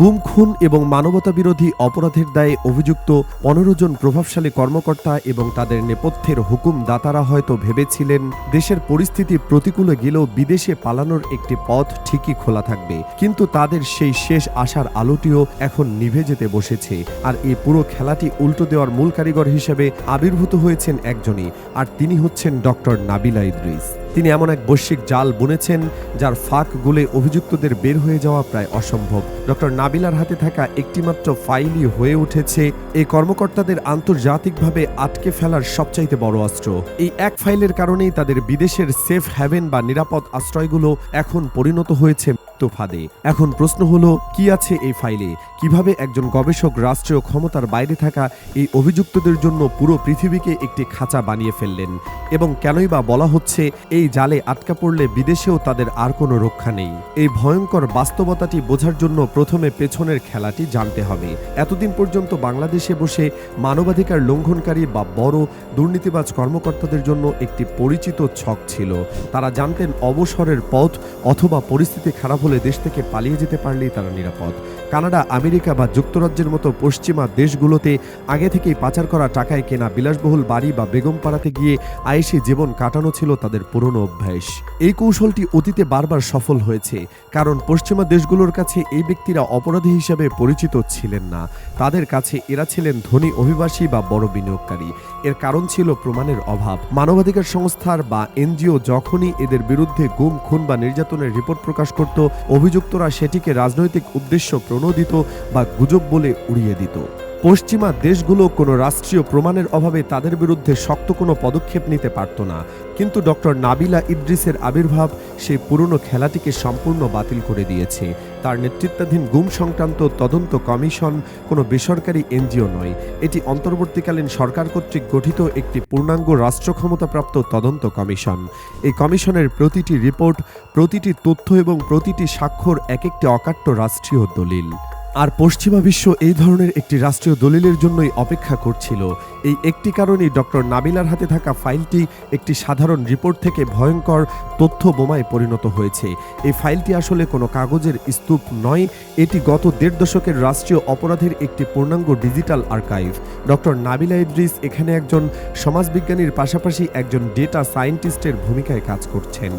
গুম, খুন এবং মানবতা বিরোধী অপরাধের দায়ে অভিযুক্ত পনেরো জন প্রভাবশালী কর্মকর্তা এবং তাদের নেপথ্যের হুকুমদাতারা হয়তো ভেবেছিলেন দেশের পরিস্থিতি প্রতিকূলে গেলেও বিদেশে পালানোর একটি পথ ঠিকই খোলা থাকবে। কিন্তু তাদের সেই শেষ আশার আলোটিও এখন নিভে যেতে বসেছে। আর এই পুরো খেলাটি উল্টো দেওয়ার মূল কারিগর হিসেবে আবির্ভূত হয়েছেন একজনই, আর তিনি হচ্ছেন ডক্টর নাবিলা ইদ্রিস। তিনি এমন এক বৈশ্বিক জাল বুনেছেন যার ফাঁক গুলে অভিযুক্তদের বের হয়ে যাওয়া প্রায় অসম্ভব। ডক্টর নাবিলার হাতে থাকা একটিমাত্র ফাইলই হয়ে উঠেছে। এই কর্মকর্তাদের আন্তর্জাতিকভাবে আটকে ফেলার সবচাইতে বড় অস্ত্র। এই এক ফাইলের কারণেই তাদের বিদেশের সেফ হ্যাভেন বা নিরাপদ আশ্রয়গুলো এখন পরিণত হয়েছে। মৃত্যু ফাঁদে। এখন প্রশ্ন হলো, কি আছে এই ফাইলে? কীভাবে একজন গবেষক রাষ্ট্রীয় ক্ষমতার বাইরে থাকা এই অভিযুক্তদের জন্য পুরো পৃথিবীকে একটি খাঁচা বানিয়ে ফেললেন? এবং কেনই বা বলা হচ্ছে, এই জালে আটকা পড়লে বিদেশেও তাদের আর কোনো রক্ষা নেই? এই ভয়ঙ্কর বাস্তবতাটি বোঝার জন্য প্রথমে পেছনের খেলাটি জানতে হবে। এতদিন পর্যন্ত বাংলাদেশে বসে মানবাধিকার লঙ্ঘনকারী বা বড় দুর্নীতিবাজ কর্মকর্তাদের জন্য একটি পরিচিত ছক ছিল। তারা জানতেন অবসরের পথ অথবা পরিস্থিতি খারাপ হলে দেশ থেকে পালিয়ে যেতে পারলেই তারা নিরাপদ। কানাডা, আমেরিকা বা যুক্তরাজ্যের মতো পশ্চিমা দেশগুলোতে আগে থেকেই পাচার করা টাকায় কেনা বিলাসবহুল বাড়ি বা বেগমপাড়াতে গিয়ে আয়েসি জীবন কাটানো ছিল তাদের পুরনো অভ্যাস। এই কৌশলটি অতীতে বারবার সফল হয়েছে, কারণ পশ্চিমা দেশগুলোর কাছে এই ব্যক্তিরা অপরাধী হিসেবে পরিচিত ছিলেন না। তাদের কাছে এরা ছিলেন ধনী অভিবাসী বা বড় বিনিয়োগকারী। এর কারণ ছিল প্রমাণের অভাব। মানবাধিকার সংস্থার বা এনজিও যখনই এদের বিরুদ্ধে গুম, খুন বা নির্যাতনের রিপোর্ট প্রকাশ করত অভিযুক্তরা সেটিকে রাজনৈতিক উদ্দেশ্য প্রণোদিত বা গুজব বলে উড়িয়ে দিত। পশ্চিমা দেশগুলো কোনো রাষ্ট্রীয় প্রমাণের অভাবে তাদের বিরুদ্ধে শক্ত কোনো পদক্ষেপ নিতে পারত না। কিন্তু ডক্টর নাবিলা ইদ্রিসের আবির্ভাব সেই পুরনো খেলাটিকে সম্পূর্ণ বাতিল করে দিয়েছে। তার নেতৃত্বাধীন গুম সংক্রান্ত তদন্ত কমিশন কোনো বেসরকারি এনজিও নয়। এটি অন্তর্বর্তীকালীন সরকার কর্তৃক গঠিত একটি পূর্ণাঙ্গ রাষ্ট্র ক্ষমতাপ্রাপ্ত তদন্ত কমিশন। এই কমিশনের প্রতিটি রিপোর্ট, প্রতিটি তথ্য এবং প্রতিটি স্বাক্ষর এক একটি অকাট্য রাষ্ট্রীয় দলিল। আর পশ্চিমা বিশ্ব এই ধরনের একটি রাষ্ট্রীয় দলিলের জন্যই অপেক্ষা করছিল। এই একটি কারণেই ডক্টর নাবিলার হাতে থাকা ফাইলটি একটি সাধারণ রিপোর্ট থেকে ভয়ঙ্কর তথ্য বোমায় পরিণত হয়েছে। এই ফাইলটি আসলে কোনো কাগজের স্তূপ নয়, এটি গত দেড় দশকের রাষ্ট্রীয় অপরাধের একটি পূর্ণাঙ্গ digital archive. Doctor Nabila Idris এখানে একজন সমাজবিজ্ঞানীর পাশাপাশি একজন ডেটা সায়েন্টিস্টের ভূমিকায় কাজ করছেন।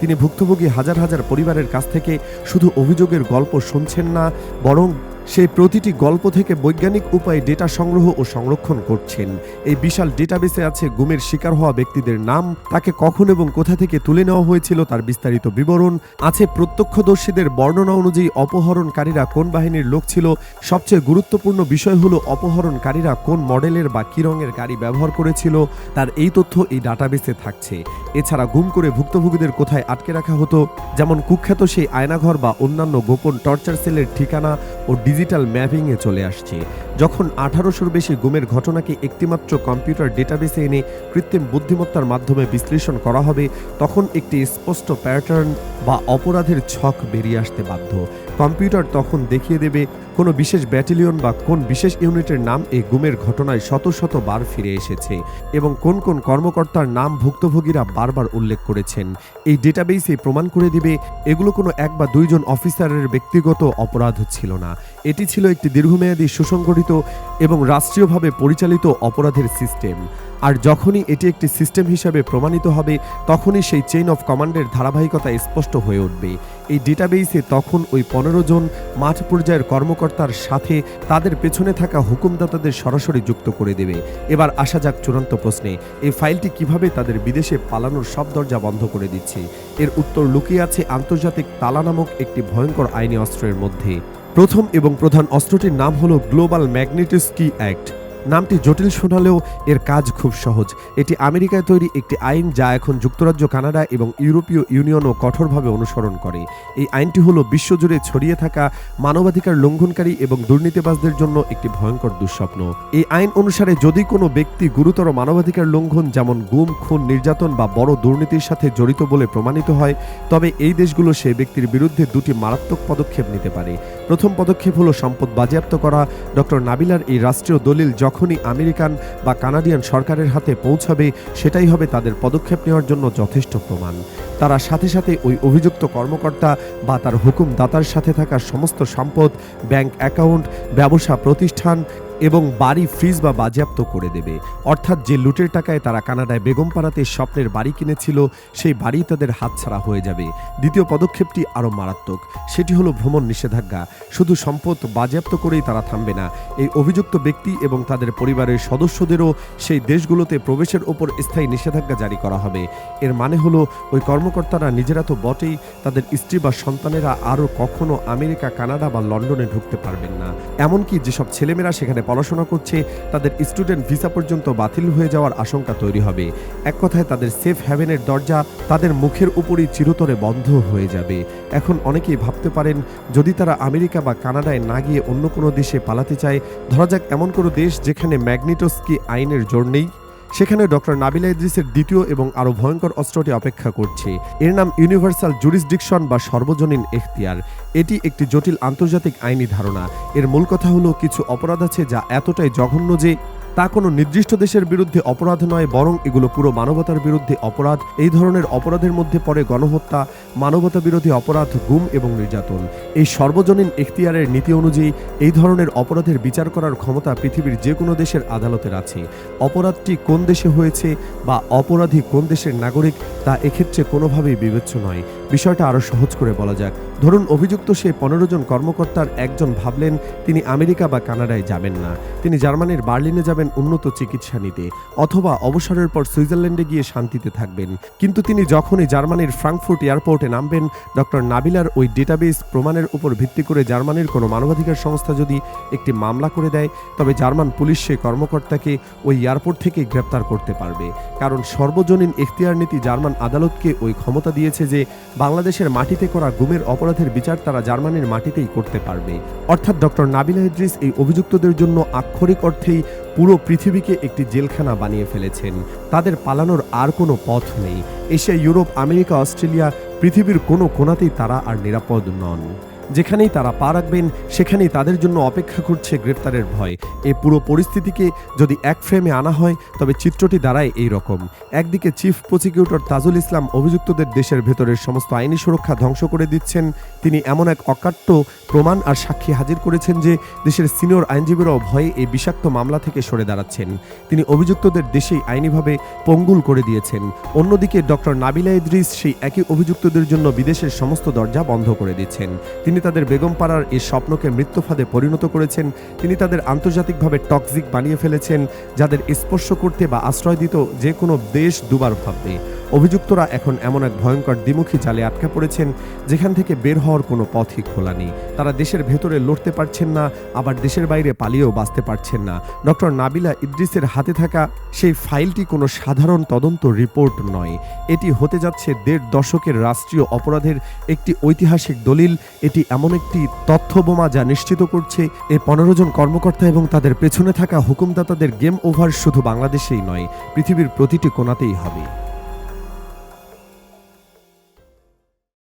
তিনি ভুক্তভোগী হাজার হাজার পরিবারের কাছ থেকে শুধু অভিযোগের গল্প শুনছেন না বরং সেই প্রতিটি গল্প থেকে বৈজ্ঞানিক উপায়ে ডেটা সংগ্রহ ও সংরক্ষণ করছেন। এই বিশাল ডেটাবেসে আছে গুমের শিকার হওয়া ব্যক্তিদের নাম, তাকে কখন এবং কোথা থেকে তুলে নেওয়া হয়েছিল তার বিস্তারিত বিবরণ, আছে প্রত্যক্ষদর্শীদের বর্ণনা অনুযায়ী অপহরণকারীরা কোন বাহিনীর লোক ছিল, সবচেয়ে গুরুত্বপূর্ণ বিষয় হলো অপহরণকারীরা কোন মডেলের বা কী রঙের গাড়ি ব্যবহার করেছিল, তার এই তথ্য এই ডাটাবেসে থাকছে। এছাড়া গুম করে ভুক্তভোগীদের কোথায় আটকে রাখা হতো, যেমন কুখ্যাত সেই আয়নাঘর বা অন্যান্য গোপন টর্চার সেলের ঠিকানা ও ডিজিটাল ম্যাপিংয়ে চলে আসছে। যখন আঠারোশোর বেশি গুমের ঘটনাকে একটিমাত্র কম্পিউটার ডেটাবেসে এনে কৃত্রিম বুদ্ধিমত্তার মাধ্যমে বিশ্লেষণ করা হবে, তখন একটি স্পষ্ট প্যাটার্ন বা অপরাধের ছক বেরিয়ে আসতে বাধ্য। কম্পিউটার তখন দেখিয়ে দেবে কোনো বিশেষ ব্যাটালিয়ন বা কোন বিশেষ ইউনিটের নাম এই গুমের ঘটনায় শত শত বার ফিরে এসেছে এবং কোন কোন কর্মকর্তার নাম ভুক্তভোগীরা বারবার উল্লেখ করেছেন। এই ডেটাবেসে প্রমাণ করে দিবে, এগুলো কোনো এক বা দুইজন অফিসারের ব্যক্তিগত অপরাধ ছিল না। এটি ছিল একটি দীর্ঘমেয়াদী সুসংগঠিত এবং রাষ্ট্রীয়ভাবে পরিচালিত অপরাধের সিস্টেম। আর যখনই এটি একটি সিস্টেম হিসাবে প্রমাণিত হবে, তখনই সেই চেইন অফ কমান্ডের ধারাবাহিকতা স্পষ্ট হয়ে উঠবে। এই ডেটাবেইসে তখন ওই পনেরো জন মাঠ পর্যায়ের কর্মকর্তার সাথে তাদের পেছনে থাকা হুকুমদাতাদের সরাসরি যুক্ত করে দেবে। এবার আসা যাক চূড়ান্ত প্রশ্নে, এই ফাইলটি কীভাবে তাদের বিদেশে পালানোর সব দরজা বন্ধ করে দিচ্ছে? এর উত্তর লুকিয়ে আছে আন্তর্জাতিক তালা নামক একটি ভয়ঙ্কর আইনি অস্ত্রের মধ্যে। প্রথম এবং প্রধান অস্ত্রটির নাম হলো গ্লোবাল ম্যাগনেটিস্কি অ্যাক্ট। নামটি জটিল শোনালেও এর কাজ খুব সহজ। এটি আমেরিকায় তৈরি একটি আইন যা এখন যুক্তরাজ্য, কানাডা এবং ইউরোপীয় ইউনিয়নও কঠোরভাবে অনুসরণ করে। এই আইনটি হলো বিশ্বজুড়ে ছড়িয়ে থাকা মানবাধিকার লঙ্ঘনকারী এবং দুর্নীতিবাজদের জন্য একটি ভয়ঙ্কর দুঃস্বপ্ন। এই আইন অনুসারে যদি কোনো ব্যক্তি গুরুতর মানবাধিকার লঙ্ঘন, যেমন গুম, খুন, নির্যাতন বা বড় দুর্নীতির সাথে জড়িত বলে প্রমাণিত হয়, তবে এই দেশগুলো সেই ব্যক্তির বিরুদ্ধে দুটি মারাত্মক পদক্ষেপ নিতে পারে। প্রথম পদক্ষেপ হলো সম্পদ বাজেয়াপ্ত করা। ডক্টর নাবিলার এই রাষ্ট্রীয় দলিল যখনই আমেরিকান বা কানাডিয়ান সরকারের হাতে পৌঁছাবে, সেটাই হবে তাদের পদক্ষেপ নেওয়ার জন্য যথেষ্ট প্রমাণ। তারা সাথে সাথে ওই অভিযুক্ত কর্মকর্তা বা তার হুকুমদাতার সাথে থাকা সমস্ত সম্পদ, ব্যাংক অ্যাকাউন্ট, ব্যবসা প্রতিষ্ঠান এবং বাড়ি ফ্রিজ বা বাজেয়াপ্ত করে দেবে। অর্থাৎ যে লুটের টাকায় তারা কানাডায় বেগমপাড়াতে স্বপ্নের বাড়ি কিনেছিল, সেই বাড়ি তাদের হাতছাড়া হয়ে যাবে। দ্বিতীয় পদক্ষেপটি আরও মারাত্মক। সেটি হলো ভ্রমণ নিষেধাজ্ঞা। শুধু সম্পদ বাজেয়াপ্ত করেই তারা থামবে না। এই অভিযুক্ত ব্যক্তি এবং তাদের পরিবারের সদস্যদেরও সেই দেশগুলোতে প্রবেশের ওপর স্থায়ী নিষেধাজ্ঞা জারি করা হবে। এর মানে হলো, ওই কর্মকর্তারা নিজেরা তো বটেই তাদের স্ত্রী বা সন্তানেরা আরও কখনো আমেরিকা, কানাডা বা লন্ডনে ঢুকতে পারবেন না। এমনকি যেসব ছেলেমেয়েরা সেখানে পড়াশোনা করছে, তাদের স্টুডেন্ট ভিসা পর্যন্ত বাতিল হয়ে যাওয়ার আশঙ্কা তৈরি হবে। এক কথায় তাদের সেফ হ্যাভেনের দরজা তাদের মুখের উপরই চিরতরে বন্ধ হয়ে যাবে। এখন অনেকেই ভাবতে পারেন, যদি তারা আমেরিকা বা কানাডায় না গিয়ে অন্য কোনো দেশে পালাতে চায়, ধরা যাক এমন কোনো দেশ যেখানে ম্যাগনিটোস্কি আইনের জোর নেই। সেখানে ডক্টর নাবিলা ইদ্রিসের দ্বিতীয় এবং আরও ভয়ঙ্কর অস্ত্রটি অপেক্ষা করছে। এর নাম ইউনিভার্সাল জুরিসডিকশন বা সর্বজনীন এখতিয়ার। এটি একটি জটিল আন্তর্জাতিক আইনি ধারণা। এর মূল কথা হলো, কিছু অপরাধ আছে যা এতটাই জঘন্য যে তা কোনো নির্দিষ্ট দেশের বিরুদ্ধে অপরাধ নয়, বরং এগুলো পুরো মানবতার বিরুদ্ধে অপরাধ। এই ধরনের অপরাধের মধ্যে পড়ে গণহত্যা মানবতা বিরোধী অপরাধ, গুম এবং নির্যাতন। এই সর্বজনীন এখতিয়ারের নীতি অনুযায়ী এই ধরনের অপরাধের বিচার করার ক্ষমতা পৃথিবীর যে কোনো দেশের আদালতের আছে। অপরাধটি কোন দেশে হয়েছে বা অপরাধী কোন দেশের নাগরিক তা এক্ষেত্রে কোনোভাবেই বিবেচ্য নয়। বিষয়টা আরও সহজ করে বলা যাক। ধরুন, অভিযুক্ত সেই পনেরো জন কর্মকর্তার একজন ভাবলেন, তিনি আমেরিকা বা কানাডায় যাবেন না। তিনি জার্মানির বার্লিনে যাবেন উন্নত চিকিৎসা নিতে, অথবা অবসরের পর সুইজারল্যান্ডে গিয়ে শান্তিতে থাকবেন। কিন্তু তিনি যখনই জার্মানির ফ্রাঙ্কফুর্ট এয়ারপোর্টে নামবেন, ডক্টর নাবিলার ওই ডেটাবেস প্রমাণের উপর ভিত্তি করে জার্মানির কোনো মানবাধিকার সংস্থা যদি একটি মামলা করে দেয়, তবে জার্মান পুলিশ সেই কর্মকর্তাকে ওই এয়ারপোর্ট থেকে গ্রেপ্তার করতে পারবে। কারণ সর্বজনীন এখতিয়ার নীতি জার্মান আদালতকে ওই ক্ষমতা দিয়েছে যে বাংলাদেশের মাটিতে করা গুমের অপরাধের বিচার তারা জার্মানির মাটিতেই করতে পারবে। অর্থাৎ ডক্টর নাবিলা ইদ্রিস এই অভিযুক্তদের জন্য আক্ষরিক অর্থেই পুরো পৃথিবীকে একটি জেলখানা বানিয়ে ফেলেছেন। তাদের পালানোর আর কোনো পথ নেই। এশিয়া, ইউরোপ, আমেরিকা, অস্ট্রেলিয়া, পৃথিবীর কোনো কোনাতেই তারা আর নিরাপদ নন। যেখানেই তারা পা রাখবেন, সেখানেই তাদের জন্য অপেক্ষা করছে গ্রেপ্তারের ভয়। এই পুরো পরিস্থিতিকে যদি এক ফ্রেমে আনা হয়, তবে চিত্রটি দাঁড়ায় এই রকম। একদিকে চিফ প্রসিকিউটর তাজুল ইসলাম অভিযুক্তদের দেশের ভেতরের সমস্ত আইনি সুরক্ষা ধ্বংস করে দিচ্ছেন। তিনি এমন এক অকাট্য প্রমাণ আর সাক্ষী হাজির করেছেন যে, দেশের সিনিয়র আইনজীবীরাও ভয়ে এই বিষাক্ত মামলা থেকে সরে দাঁড়াচ্ছেন। তিনি অভিযুক্তদের দেশেই আইনিভাবে পঙ্গুল করে দিয়েছেন। অন্যদিকে ডক্টর নাবিলা ইদ্রিস সেই একই অভিযুক্তদের জন্য বিদেশের সমস্ত দরজা বন্ধ করে দিচ্ছেন। তিনি তাদের বেগমপাড়ার এই স্বপ্নকে মৃত্যুফাদে পরিণত করেছেন। তিনি তাদের আন্তর্জাতিকভাবে টক্সিক বানিয়ে ফেলেছেন, যাদের স্পর্শ করতে বা আশ্রয় দিত যে কোনো দেশ দুবার ভাববে। অভিযুক্তরা এখন এমন এক ভয়ঙ্কর দ্বিমুখী জালে আটকা পড়েছেন, যেখান থেকে বের হওয়ার কোনো পথই খোলা নেই। তারা দেশের ভেতরে লড়তে পারছেন না, আবার দেশের বাইরে পালিয়েও বাঁচতে পারছেন না। ডক্টর নাবিলা ইদ্রিসের হাতে থাকা সেই ফাইলটি কোনো সাধারণ তদন্ত রিপোর্ট নয়। এটি হতে যাচ্ছে দেড় দশকের রাষ্ট্রীয় অপরাধের একটি ঐতিহাসিক দলিল। এটি এমন একটি তথ্য বোমা যা নিশ্চিত করছে এই পনেরো জন কর্মকর্তা এবং তাদের পেছনে থাকা হুকুমদাতাদের গেম ওভার শুধু বাংলাদেশেই নয়, পৃথিবীর প্রতিটি কোনাতেই হবে।